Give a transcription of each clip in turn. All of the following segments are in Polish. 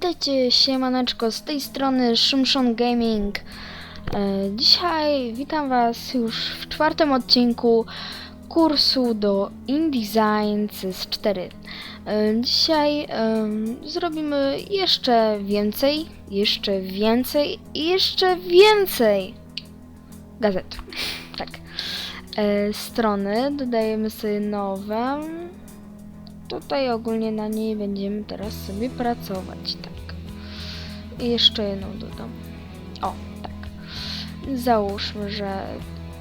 Cześć, siemaneczko, z tej strony Szymszon Gaming. E, Dzisiaj witam Was już w czwartym odcinku kursu do InDesign CS4. E, Dzisiaj zrobimy jeszcze więcej, jeszcze więcej i jeszcze więcej gazet. Tak. E, Strony dodajemy sobie nowe. Tutaj ogólnie na niej będziemy teraz sobie pracować, tak. I jeszcze jedną dodam. O, tak. Załóżmy, że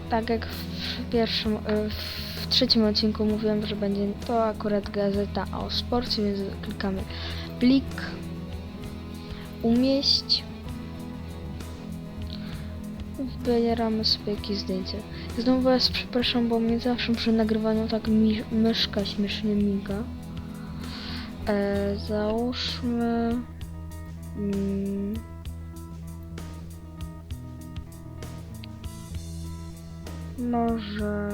tak jak w pierwszym, y, w trzecim odcinku mówiłem, że będzie to akurat gazeta o sporcie, więc klikamy plik, umieść. Wybieramy sobie jakieś zdjęcie. Znowu was przepraszam, bo mnie zawsze przy nagrywaniu tak mi myszka śmiesznie miga. E, załóżmy... Mm, może...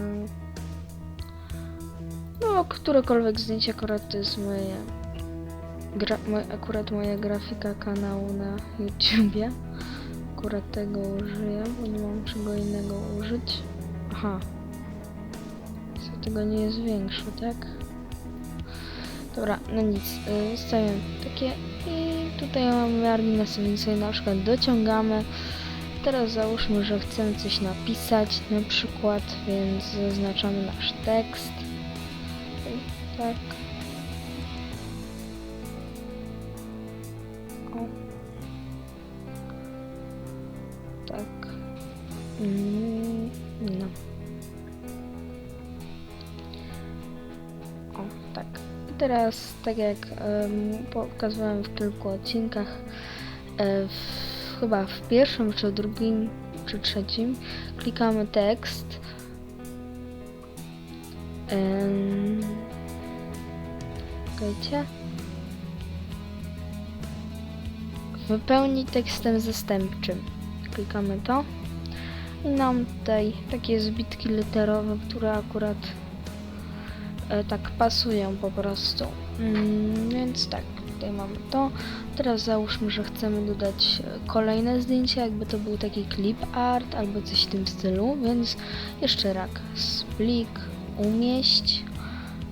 No, którekolwiek zdjęcie akurat to jest moje... Gra, moj, akurat moja grafika kanału na YouTubie. Akurat tego użyję, bo nie mam czego innego użyć. Aha. Co tego nie jest większe, tak? Dobra, no nic. Yy, stawiam takie i tutaj mamy adminację, więc sobie na przykład dociągamy. Teraz załóżmy, że chcemy coś napisać na przykład, więc zaznaczamy nasz tekst. Tak. O. Tak. Mm, teraz, tak jak em, pokazywałem w kilku odcinkach, e, w, chyba w pierwszym, czy drugim, czy trzecim, klikamy tekst. Em, Czekajcie. Wypełnij tekstem zastępczym. Klikamy to. I nam tutaj takie zbitki literowe, które akurat tak pasują po prostu. Mm, więc tak, tutaj mamy to. Teraz załóżmy, że chcemy dodać e, kolejne zdjęcie, jakby to był taki clip art albo coś w tym stylu, więc jeszcze raz splik, umieść.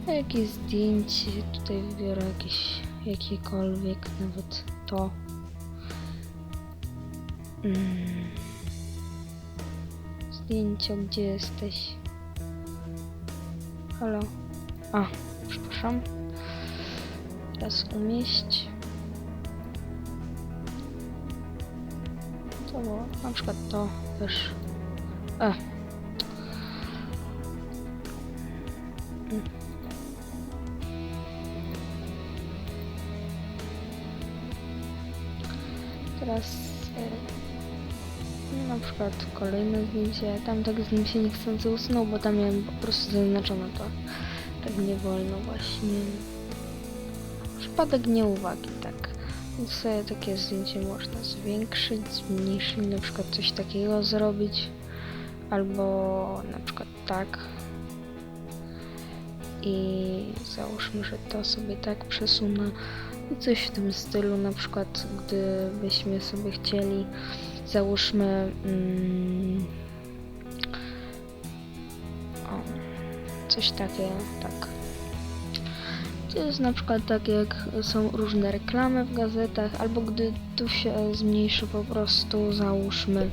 A Jakieś zdjęcie, tutaj wybiorę jakieś jakiekolwiek, nawet to. Mm. Zdjęcio, gdzie jesteś? Halo? A, przepraszam. Teraz umieść. Co było? Na przykład to też. E. Teraz e, na przykład kolejne zdjęcie, tam tak z nim się niechcący usunął, bo tam miałem po prostu zaznaczone to. Tak nie wolno właśnie. Przypadek nieuwagi, tak. Więc sobie takie zdjęcie można zwiększyć, zmniejszyć, na przykład coś takiego zrobić. Albo na przykład tak. I załóżmy, że to sobie tak przesunę. I coś w tym stylu, na przykład gdybyśmy sobie chcieli, załóżmy mm, coś takiego, tak. To jest na przykład tak jak są różne reklamy w gazetach, albo gdy tu się zmniejszy po prostu, załóżmy,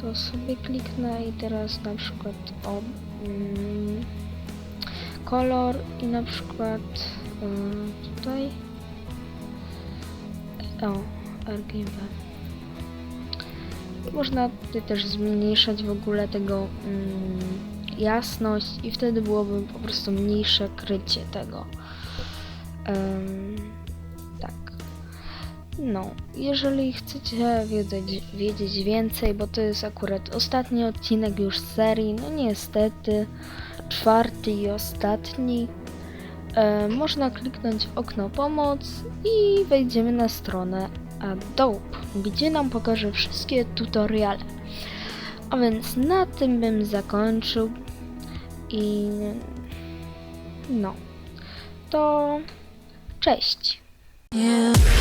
to sobie kliknę i teraz na przykład o mm, kolor i na przykład y, tutaj o RGB można tutaj też zmniejszać w ogóle tego mm, jasność i wtedy byłoby po prostu mniejsze krycie tego Em, tak no, jeżeli chcecie wiedzieć, wiedzieć więcej, bo to jest akurat ostatni odcinek już serii, no niestety, czwarty i ostatni, e, można kliknąć w okno pomoc i wejdziemy na stronę Adobe, gdzie nam pokaże wszystkie tutoriale. A więc na tym bym zakończył i no, to cześć. Yeah.